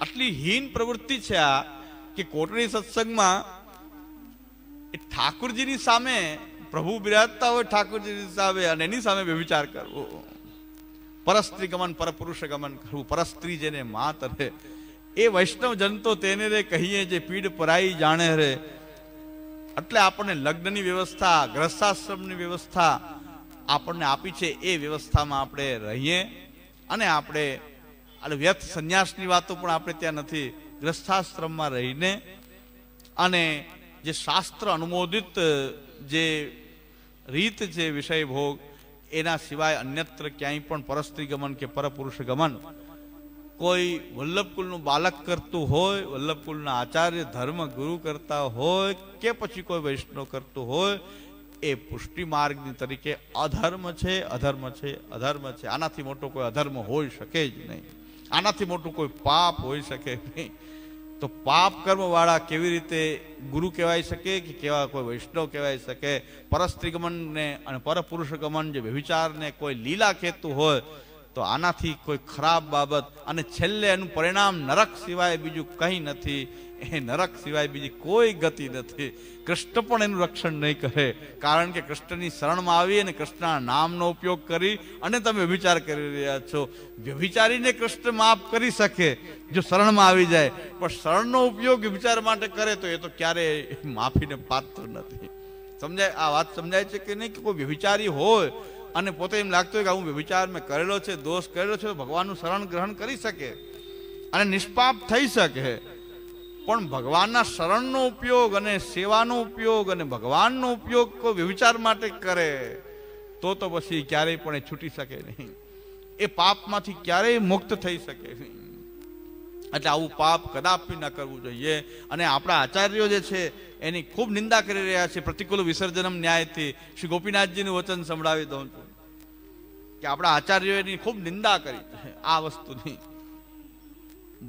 આટલી હીન પ્રવૃત્તિ છે આ કે કોટડી સત્સંગમાં એ ઠાકુરજીની સામે, પ્રભુ બિરાજતા હોય ઠાકુરજીની સામે અને એની સામે વ્યભિચાર કરવો. પરસ્ત્રી ગમન, પરપુરુષ ગમન કરવું. પરસ્ત્રી જેને માત રહે. એ વૈષ્ણવ જન તો તેને રે કહીએ જે પીડ પરાઈ જાણે રે. એટલે આપણને લગ્નની વ્યવસ્થા ગ્રસ્થાશ્રમની વ્યવસ્થા આપણને આપી છે એ વ્યવસ્થામાં આપણે રહીએ અને આપણે અને વ્યર્થ સંન્યાસની વાતો પણ આપણે ત્યાં નથી, ગ્રસ્થાશ્રમમાં રહીને અને જે શાસ્ત્ર અનુમોદિત, જે રીત છે વિષય ભોગ એના સિવાય અન્યત્ર ક્યાંય પણ પરસ્ત્રી ગમન કે પરપુરુષ ગમન. કોઈ વલ્લભકુલનું બાલક કરતું હોય વલ્લભકુલના આચાર્ય, ધર્મ ગુરુ કરતા હોય કે પછી કોઈ વૈષ્ણવ કરતું હોય એ પુષ્ટિ માર્ગની તરીકે અધર્મ છે અધર્મ છે અધર્મ છે. આનાથી મોટો કોઈ અધર્મ હોઈ શકે જ નહીં. આનાથી મોટું કોઈ પાપ હોઈ શકે નહીં. તો પાપ કર્મવાળા કેવી રીતે ગુરુ કહેવાય શકે કે કેવા કોઈ વૈષ્ણવ કહેવાય શકે? પરસ્ત્રીગમનને અને પરપુરુષ ગમન જે વ્યભિચારને કોઈ લીલા કહેતું હોય, તો આનાથી કોઈ ખરાબ બાબત અને છેલ્લે એનું પરિણામ નરક સિવાય બીજું કંઈ નથી. એ નરક સિવાય બીજી કોઈ ગતિ નથી. કૃષ્ણ પણ એનું રક્ષણ નહીં કરે. કારણ કે કૃષ્ણની શરણમાં આવી અને કૃષ્ણના નામનો ઉપયોગ કરી અને તમે વ્યભિચાર કરી રહ્યા છો. વ્યભિચારીને કૃષ્ણ માફ કરી શકે જો શરણમાં આવી જાય. પણ શરણનો ઉપયોગ વિચાર માટે કરે તો એ તો ક્યારેય માફીને પાત્ર નથી. સમજાય? આ વાત સમજાય છે કે નહીં? કે કોઈ વ્યભિચારી હોય અને પોતે એમ લાગતું હોય કે હું વ્યભિચાર મેં કરેલો છે, દોષ કરેલો છે ભગવાનનું શરણ ગ્રહણ કરી શકે અને નિષ્પાપ થઈ શકે. પણ ભગવાનના શરણનો ઉપયોગ અને સેવાનો ઉપયોગ અને ભગવાનનો ઉપયોગ કોઈ વિચાર માટે કરે, તો તો પછી ક્યારેય પણ એ છૂટી શકે નહીં. એ પાપમાંથી ક્યારેય મુક્ત થઈ શકે નહીં. એટલે આવું પાપ કદાપી ન કરવું જોઈએ. અને આપણા આચાર્યો જે છે, એની ખૂબ નિંદા કરી રહ્યા છે. પ્રતિકૂળ વિસર્જનમ ન્યાયથી શ્રી ગોપીનાથજીનું વચન સંભળાવી દઉં છું. કે આપણા આચાર્યો એની ખૂબ નિંદા કરી છે. આ વસ્તુની.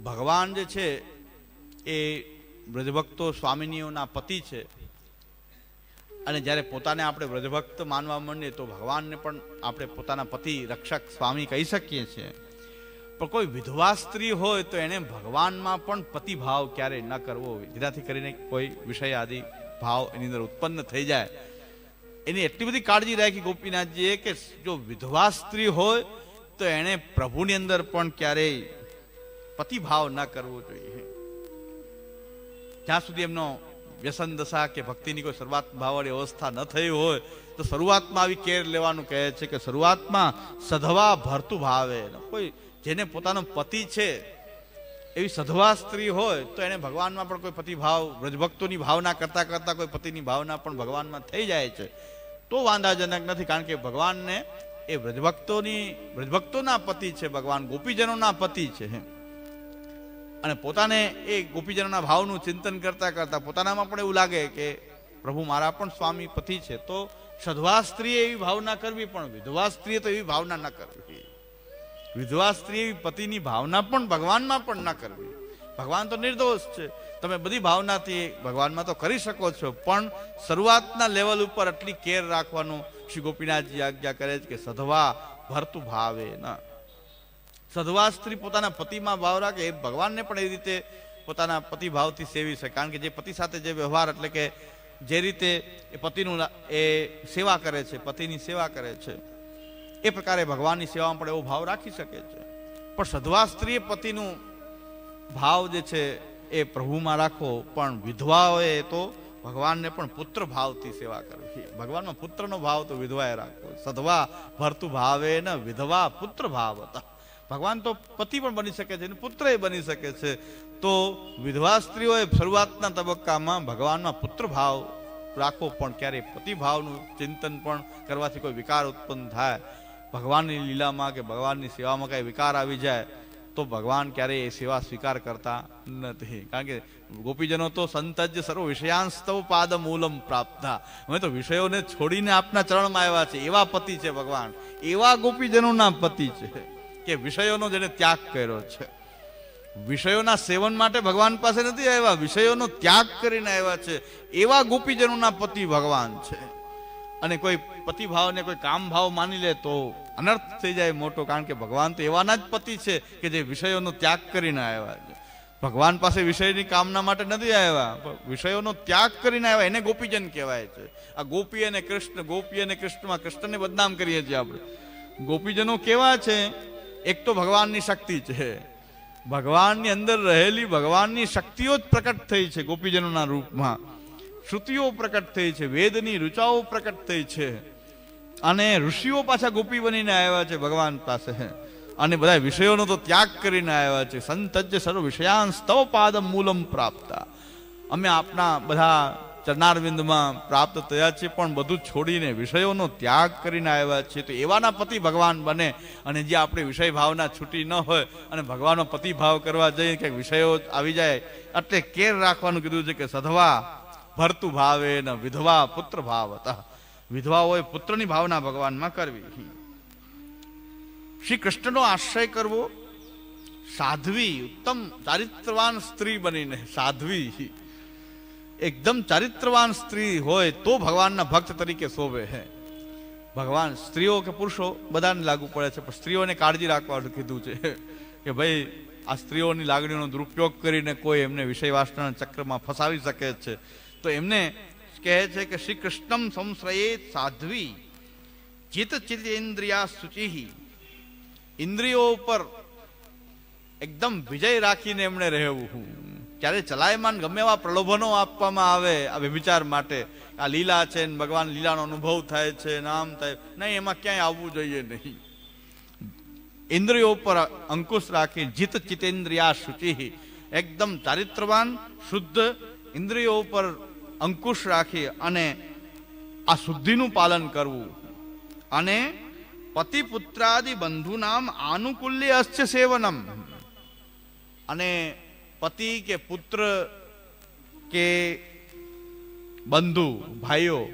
ભગવાન જે છે એ વ્રજભક્તો સ્વામિનીઓના પતિ છે. અને જ્યારે પોતાને આપણે વ્રજભક્ત માનવા માંડીએ તો ભગવાનને પણ આપણે પોતાના પતિ, રક્ષક, સ્વામી કહી શકીએ છીએ. પણ કોઈ વિધવા સ્ત્રી હોય તો એને ભગવાનમાં પણ પતિભાવ ક્યારેય ક્યારે ન કરવો જેનાથી કરીને કોઈ વિષય આદિ ભાવ એની અંદર ઉત્પન્ન થઈ જાય. એની એટલી બધી કાળજી રાખી ગોપીનાથજીએ કે જો વિધવા સ્ત્રી હોય તો એણે પ્રભુની અંદર પણ ક્યારેય પતિભાવ ન કરવો જોઈએ. જ્યાં સુધી એમનો વ્યસન દશા કે ભક્તિની કોઈ શરૂઆત ભાવવાળી અવસ્થા ન થઈ હોય, તો શરૂઆતમાં આવી કેર લેવાનું કહે છે કે શરૂઆતમાં સધવા ભરતું ભાવે. કોઈ જેને પોતાનો પતિ છે, એવી સધવા સ્ત્રી હોય, તો એને ભગવાનમાં પણ કોઈ પતિ ભાવ, વ્રજભક્તોની ભાવના કરતા કરતા કોઈ પતિની ભાવના પણ ભગવાનમાં થઈ જાય છે. તો વાંધાજનક નથી, કારણ કે ભગવાનને એ વ્રજભક્તોની, વ્રજભક્તોના પતિ છે, ભગવાન ગોપીજનોના પતિ છે. અને પોતાને એ ગોપીજનોના ભાવનું ચિંતન કરતા કરતા પોતાનામાં પણ એવું લાગે કે પ્રભુ મારા પણ સ્વામી પતિ છે, તો સધવા સ્ત્રીએ એવી ભાવના કરવી પણ, વિધવા સ્ત્રીએ તો એવી ભાવના ન કરવી. વિધવા સ્ત્રીએ એવી પતિની ભાવના પણ ભગવાનમાં પણ ન કરવી. ભગવાન તો નિર્દોષ છે. તમે બધી ભાવનાથી ભગવાનમાં તો કરી શકો છો, પણ શરૂઆતના લેવલ ઉપર આટલી કેર રાખવાનું શ્રી ગોપીનાથજી આજ્ઞા કરે છે કે સધવા ભરતું ભાવે ના સધવા સ્ત્રી પોતાના પતિમાં ભાવ રાખે એ ભગવાનને પણ એ રીતે પોતાના પતિ ભાવથી સેવી છે. કારણ કે જે પતિ સાથે જે વ્યવહાર એટલે કે જે રીતે એ પતિનું એ સેવા કરે છે, પતિની સેવા કરે છે, એ પ્રકારે ભગવાનની સેવામાં પણ એવો ભાવ રાખી શકે છે. પણ સધવા સ્ત્રીએ પતિનું ભાવ જે છે એ પ્રભુમાં રાખો, પણ વિધવાઓએ તો ભગવાનને પણ પુત્ર ભાવથી સેવા કરવી. ભગવાનમાં પુત્રનો ભાવ તો વિધવાએ રાખવો. સધવા ભરતું ભાવે ને, વિધવા પુત્ર ભાવ હતા ભગવાન તો પતિ પણ બની શકે છે અને પુત્ર બની શકે છે. તો વિધવા સ્ત્રીઓએ શરૂઆતના તબક્કામાં ભગવાનમાં પુત્ર ભાવ રાખવો પણ ક્યારેય પતિ ભાવનું ચિંતન પણ કરવાથી કોઈ વિકાર ઉત્પન્ન થાય. ભગવાનની લીલામાં કે ભગવાનની સેવામાં કઈ વિકાર આવી જાય, તો ભગવાન ક્યારેય એ સેવા સ્વીકાર કરતા નથી. કારણ કે ગોપીજનો તો સંતજ સર્વ વિષયાંસ્તવ પાદ મૂલમ પ્રાપ્ત. અમે તો વિષયોને છોડીને આપના ચરણમાં આવ્યા છે એવા પતિ છે ભગવાન. એવા ગોપીજનોના પતિ છે. કે વિષયોનો જેને ત્યાગ કર્યો છે. વિષયોના સેવન માટે ભગવાન પાસે નથી આવ્યા, વિષયોનો ત્યાગ કરીને આવ્યા છે. એવા ગોપીજનોના પતિ ભગવાન છે. અને કોઈ પતિભાવને કોઈ કામ ભાવ માની લે તો અનર્થ થઈ જાય મોટો, કારણ કે ભગવાન તો એવાના જ પતિ છે કે જે વિષયોનો ત્યાગ કરીને આવ્યા છે. ભગવાન પાસે વિષયની કામના માટે નથી આવ્યા વિષયોનો ત્યાગ કરીને આવ્યા, એને ગોપીજન કહેવાય છે. આ ગોપી અને કૃષ્ણ, ગોપી અને કૃષ્ણમાં કૃષ્ણને બદનામ કરીએ છીએ આપણે. ગોપીજનો કેવા છે? એક તો ભગવાનની શક્તિ છે. ભગવાનની અંદર રહેલી ભગવાનની શક્તિઓ જ પ્રકટ થઈ છે ગોપીજનોના રૂપમાં. શ્રુતિઓ પ્રકટ થઈ છે, વેદની ઋચાઓ પ્રકટ થઈ છે. અને ઋષિઓ પાછા ગોપી બનીને આવ્યા છે ભગવાન પાસે. અને બધા વિષયોનો તો ત્યાગ કરીને આવ્યા છે. સંતજ્જ સર્વ વિષયાન સ્તવ પાદ મૂલમ પ્રાપ્ત. અમે આપના બધા ચરણારવિંદમાં પ્રાપ્ત થયા છે, પણ બધું છોડીને વિષયોનો ત્યાગ કરીને આવ્યા છે. તો એવાના પતિ ભગવાન બને અને જે આપણે વિષય ભાવના છૂટી ન હોય અને ભગવાનનો પતિ ભાવ કરવા જઈએ કે વિષયો આવી જાય, એટલે કેર રાખવાનું કીધું છે કે સધવા ભરતું ભાવે ન વિધવા પુત્ર ભાવ હતા વિધવાઓએ પુત્રની ભાવના ભગવાનમાં કરવી. શ્રી કૃષ્ણનો આશ્રય કરવો. સાધ્વી, ઉત્તમ, ચારિત્રવાન સ્ત્રી બનીને સાધ્વી. એકદમ ચારિત્રવાન સ્ત્રી હોય તો ભગવાનના ભક્ત તરીકે શોભે હે. ભગવાન સ્ત્રીઓ કે પુરુષો બધાને લાગુ પડે છે, પણ સ્ત્રીઓને કાળજી રાખવાનું કીધું છે કે ભાઈ, આ સ્ત્રીઓની લાગણીઓનો દુરુપયોગ કરીને કોઈ એમને વિષય વાસના ચક્રમાં ફસાવી શકે છે. તો એમને કહે છે કે શ્રી કૃષ્ણમ સંશ્રયે સાધ્વી ચિત ચિતેન્દ્રિયા શુચિ ઇન્દ્રિયો ઉપર એકદમ વિજય રાખીને એમણે રહેવું ત્યારે ચલાયમાન ગમે એવા પ્રલોભનો આપવામાં આવે આ વ્યભિચાર માટે. આ લીલા છે ને ભગવાન લીલાનો અનુભવ થાય છે નામ થાય. નહીં, એમાં ક્યાંય આવવું જોઈએ નહીં. ઇન્દ્રિયો ઉપર અંકુશ રાખી જીત ચિતેન્દ્રિયા શુચિ. એકદમ ચારિત્રવાન, શુદ્ધ ઇન્દ્રિયો ઉપર અંકુશ રાખી અને આ શુદ્ધિનું પાલન કરવું. અને પતિ પુત્રાદિ બંધુ નામ આનુકૂલ્ય અસ્ય સેવનમ. અને પતિ કે પુત્ર કે બંધુ, ભાઈઓ,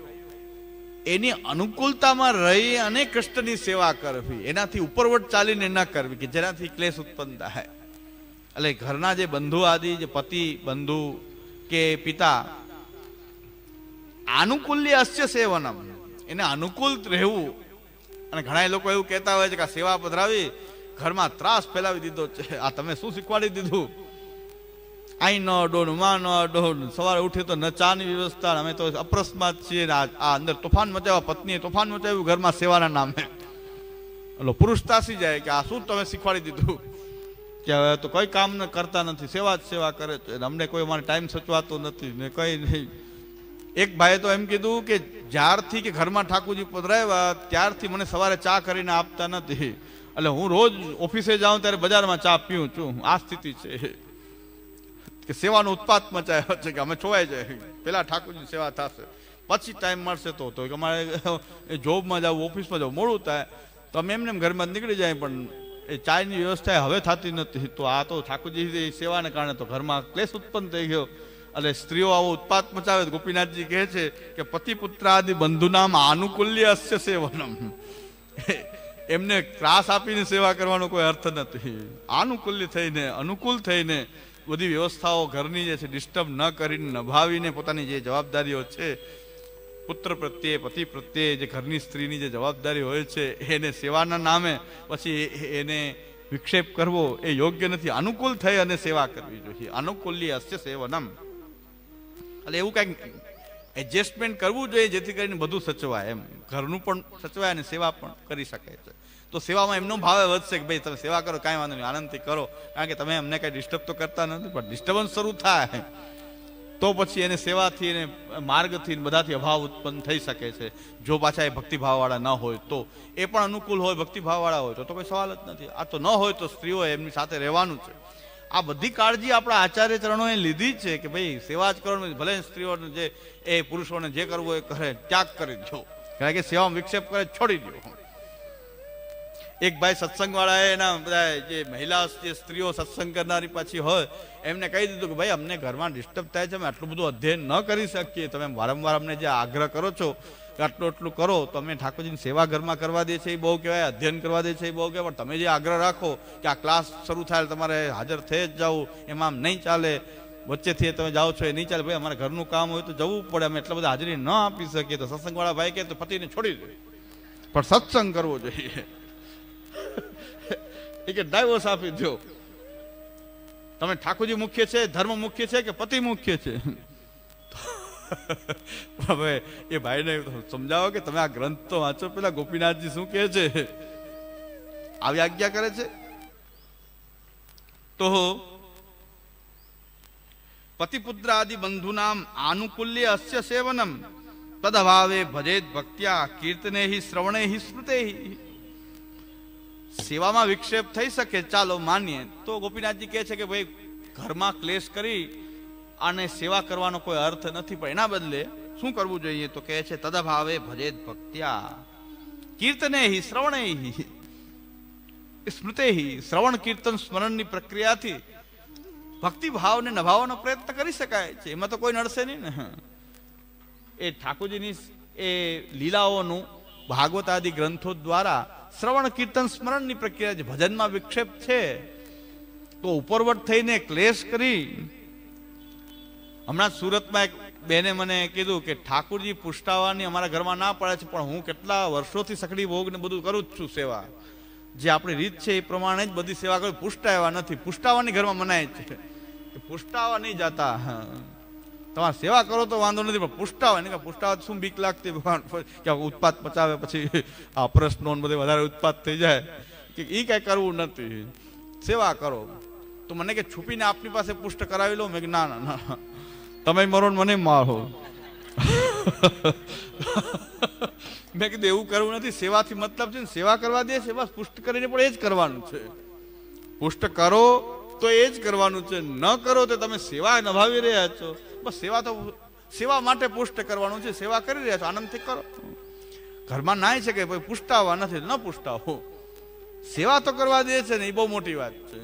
એની અનુકૂળતામાં રહી અને કૃષ્ણની સેવા કરવી, એનાથી ઉપરવટ ચાલીને ન કરવી, કે જેનાથી ક્લેશ ઉત્પન્ન થાય. એટલે ઘરના જે બંધુ આદિ, જે પતિ, બંધુ કે પિતા, આનુકૂલ્ય અસ્ય સેવનમ. એને અનુકૂળ રહેવું. અને ઘણા લોકો એવું કહેતા હોય છે કે સેવા પધરાવી, ઘરમાં ત્રાસ ફેલાવી દીધો છે. આ તમે શું શીખવાડી દીધું? અહીં ન અડો ને માં ન અડો સવારે ઉઠી તો ન ચાની વ્યવસ્થા અમે તો અપ્રસ્માત છીએ ને આ અંદર તોફાન મચાવ્યા પત્નીએ તોફાન મચાવ્યું, ઘરમાં સેવાના નામે. એટલે પુરુષ તાસી જાય કે આ શું તમે શીખવાડી દીધું? કે હવે તો કોઈ કામ કરતા નથી, સેવા જ સેવા કરે છે. અમને કોઈ અમારે ટાઈમ સચવાતો નથી, ને કઈ નહીં. એક ભાઈએ તો એમ કીધું કે જ્યારથી કે ઘરમાં ઠાકુરજી પધરાવ્યા, ત્યારથી મને સવારે ચા કરીને આપતા નથી. એટલે હું રોજ ઓફિસે જાઉં ત્યારે બજારમાં ચા પીઉં છું. આ સ્થિતિ છે. કે સેવાનો ઉત્પાદ મચાયો છે કે અમે છોવાઈ જાય પેલા ઠાકોરજી સેવા થશે. પછી ટાઈમ મળશે તો તો કે અમારે જોબમાં જવું, ઓફિસમાં જવું, મોડું થાય. તો અમે એમને એમ ઘરમાં નીકળી જાય પણ એ ચાયની વ્યવસ્થા હવે થતી નથી. તો આ તો ઠાકોરજી સેવાને કારણે તો ઘરમાં ક્લેશ ઉત્પન્ન થઈ ગયો. એટલે સ્ત્રીઓ આવો ઉત્પાદ મચાવે ગોપીનાથજી કહે છે કે પતિ પુત્ર આદિ બંધુનામ આનુકૂલ્ય અસ્ય સેવનમ. એમને ત્રાસ આપીને સેવા કરવાનો કોઈ અર્થ નથી. આનુકૂલ્ય થઈને અનુકૂળ થઈને બધી વ્યવસ્થાઓ ઘરની જે છે ડિસ્ટર્બ ન કરીને નભાવીને પોતાની જે જવાબદારીઓ છે, પુત્ર પ્રત્યે, પતિ પ્રત્યે જે ઘરની સ્ત્રીની જે જવાબદારી હોય છે, એને સેવાના નામે પછી એને વિક્ષેપ કરવો એ યોગ્ય નથી. અનુકૂળ થઈ અને સેવા કરવી જોઈએ. અનુકૂલ્ય અસ્ય સેવનમ. એટલે એવું કંઈક એડજસ્ટમેન્ટ કરવું જોઈએ જેથી કરીને બધું સચવાય એમ. ઘરનું પણ સચવાય અને સેવા પણ કરી શકે છે. તો સેવામાં એમનો ભાવે વધશે કે ભાઈ તમે સેવા કરો, કાંઈ વાંધો નહીં, આનંદથી કરો. કારણ કે તમે અમને કાંઈ ડિસ્ટર્બ તો કરતા નથી, પણ ડિસ્ટર્બન્સ શરૂ થાય. તો પછી એને સેવાથી એને માર્ગથી બધાથી અભાવ ઉત્પન્ન થઈ શકે છે. જો પાછા એ ભક્તિભાવવાળા ન હોય તો. એ પણ અનુકૂળ હોય, ભક્તિભાવવાળા હોય તો તો કોઈ સવાલ જ નથી. આ તો ન હોય તો સ્ત્રીઓ એમની સાથે રહેવાનું છે. આ બધી કાળજી આપણા આચાર્ય ચરણોએ લીધી છે કે ભાઈ સેવા જ કરવાનું, ભલે સ્ત્રીઓને જે, એ પુરુષોને જે કરવું એ કરે, ત્યાગ કરી દો કારણ કે સેવામાં વિક્ષેપ કરે, છોડી દો એક ભાઈ સત્સંગ વાળાએ એના બધા જે મહિલા, જે સ્ત્રીઓ સત્સંગ કરનારી પાછી હોય, એમને કહી દીધું કે, ભાઈ, અમને ઘરમાં ડિસ્ટર્બ થાય છે, અમે આટલું બધું અધ્યયન ન કરી શકીએ. તમે વારંવાર અમને જે આગ્રહ કરો છો કે આટલું આટલું કરો, તો અમે ઠાકોરજીની સેવા ઘરમાં કરવા દે છે, એ બહુ કહેવાય, અધ્યયન કરવા દે છે, એ બહુ કહેવાય. પણ તમે જે આગ્રહ રાખો કે આ ક્લાસ શરૂ થાય, તમારે હાજર થઈ જ જવું, એમાં આમ નહીં ચાલે. વચ્ચેથી તમે જાઓ છો, એ નહીં ચાલે. ભાઈ, અમારે ઘરનું કામ હોય તો જવું પડે. અમે એટલા બધા હાજરી ન આપી શકીએ. તો સત્સંગવાળા ભાઈ કે, તો પતિને છોડી દે. પણ સત્સંગ કરવો જોઈએ. એ કે ડાયવોર્સ આપી દો તમે ઠાકોરજી મુખ્ય છે, ધર્મ મુખ્ય છે કે પતિ મુખ્ય છે? હવે એ ભાઈને સમજાવો કે તમે આ ગ્રંથ તો વાંચો, પેલા ગોપીનાથજી શું કહે છે? આવી આજ્ઞા કરે છે? તો પતિપુત્ર આદિ બંધુનામ આનુકૂલ્ય અસ્ય સેવનમ. તદભાવે ભજેત ભક્ત્યા કીર્તને શ્રવણે સ્મૃતે સેવામાં વિક્ષેપ થઈ શકે, ચાલો માનીએ. તો ગોપીનાથજી કહે છે કે ભાઈ, ઘરમાં ક્લેશ કરી અને સેવા કરવાનો કોઈ અર્થ નથી, પણ એના બદલે શું કરવું જોઈએ? તો કહે છે, તદભાવે ભજેત ભક્ત્યા, કીર્તને હિ, શ્રવણે સ્મૃતે શ્રવણ, કીર્તન, સ્મરણની પ્રક્રિયાથી ભક્તિ ભાવને નભાવવાનો પ્રયત્ન કરી શકાય છે. એમાં તો કોઈ નડશે નહીં ને. એ ઠાકોરજીની એ લીલાઓનું ભાગવત આદિ ગ્રંથો દ્વારા શ્રવણ, કીર્તન, સ્મરણની પ્રક્રિયા જે ભજનમાં વિક્ષેપ છે, તો ઉપરવટ થઈને ક્લેશ કરી, હમણાં સુરતમાં એક બેને મને કીધું કે ઠાકુરજી પુષ્ટાવાની અમારા ઘરમાં ના પડે છે, પણ હું કેટલા વર્ષોથી સખડી ભોગ ને બધું કરું જ છું સેવા. જે આપણી રીત છે એ પ્રમાણે જ બધી સેવા કરું. પુષ્ટાવા નથી. પુષ્ટાવાની ઘરમાં મનાય છે. પુષ્ટાવા નહીં જાતા. તમારે સેવા કરો તો વાંધો નથી, પણ પુષ્ટાવ નહીં કે પુષ્ટાવ શું બીક લાગતી ભગવાન કે ઉત્પાત પચાવે પછી આ પ્રશ્નો બધે વધારે ઉત્પાત થઈ જાય. કે એ કાંઈ કરવું નથી. સેવા કરો. તો મને કે છુપીને આપની પાસે પુષ્ટ કરાવી લો? મેં ના ના ના. તમે મરો ને મને મારો. મેં કીધું, એવું કરવું નથી. સેવાથી મતલબ છે ને, સેવા કરવા દે સેવા પુષ્ટ કરીને પણ એ જ કરવાનું છે. પુષ્ટ કરો તો એ જ કરવાનું છે. ન કરો તો તમે સેવા નભાવી રહ્યા છો. બસ સેવા તો સેવા માટે પુષ્ટ કરવાનું છે. સેવા કરી રહ્યા છો. આનંદથી કરો. ઘરમાં નાય છે કે ભાઈ પુષ્ટાવા નથી. ન પુષ્ટાવો. સેવા તો કરવા દે છે ને, એ બહુ મોટી વાત છે.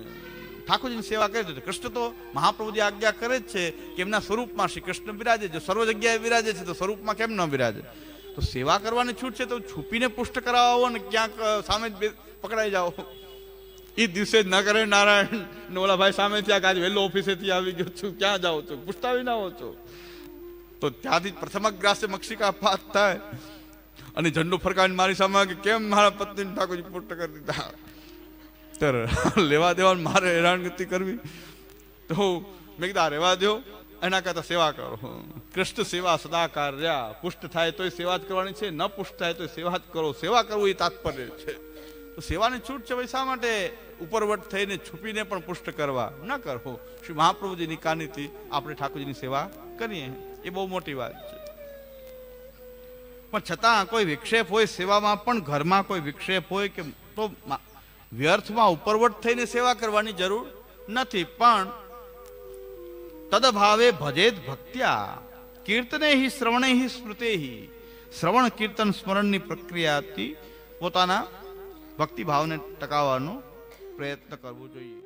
ઠાકોરજીની સેવા કરી દે કૃષ્ણ તો મહાપ્રભુજી આજ્ઞા કરે જ છે કે એમના સ્વરૂપમાં શ્રી કૃષ્ણ બિરાજે જો સર્વ જગ્યાએ બિરાજે છે. તો સ્વરૂપમાં કેમ ન બિરાજે? તો સેવા કરવાની છૂટ છે તો છુપીને પુષ્ટ કરાવો ને ક્યાંક સામે પકડાઈ જાઓ. એ દિવસે જ ન નારાયણ ને ઓલા ભાઈ સામે ત્યાં આજ વહેલો ઓફિસેથી આવી ગયો છું, ક્યાં જાઓ છો? પૂછતા વિના આવો છો. તો ત્યાંથી પ્રથમગ્રાસે મક્ષિકા પાત થાય. અને ઝંડો ફરકાવીને મારી સામે કે કેમ મારા પત્ની ઠાકોરજી પુષ્ટ કરી દીધા? ત્યારે લેવા દેવાનું, મારે હેરાનગતિ કરવી. તો મેં કીધા, આ રહેવા દો એના કરતા સેવા કરો. કૃષ્ણ સેવા સદા કાર્યા પુષ્ટ થાય તોય સેવા જ કરવાની છે, ન પુષ્ટ થાય તો સેવા જ કરો. સેવા કરવું એ તાત્પર્ય છે. તો સેવાની છૂટ છે ભાઈ શા માટે? ઉપરવટ થઈને છુપીને પણ પુષ્ટ કરવા. ન કરવો. શ્રી મહાપ્રભુજીની કાનીથી આપણે ઠાકોરજીની સેવા કરીએ. એ બહુ મોટી વાત છે. પણ છતાં કોઈ વિક્ષેપ હોય સેવામાં પણ ઘરમાં કોઈ વિક્ષેપ હોય કે તો વ્યર્થમાં ઉપરવટ થઈને સેવા કરવાની જરૂર નથી. પણ તદભાવે ભજેત ભક્ત્યા કીર્તને હિ શ્રવણે હિ સ્મૃતે શ્રવણ, કીર્તન, સ્મરણની પ્રક્રિયાથી પોતાના ભક્તિભાવને ટકાવવાનો પ્રયત્ન કરવો જોઈએ.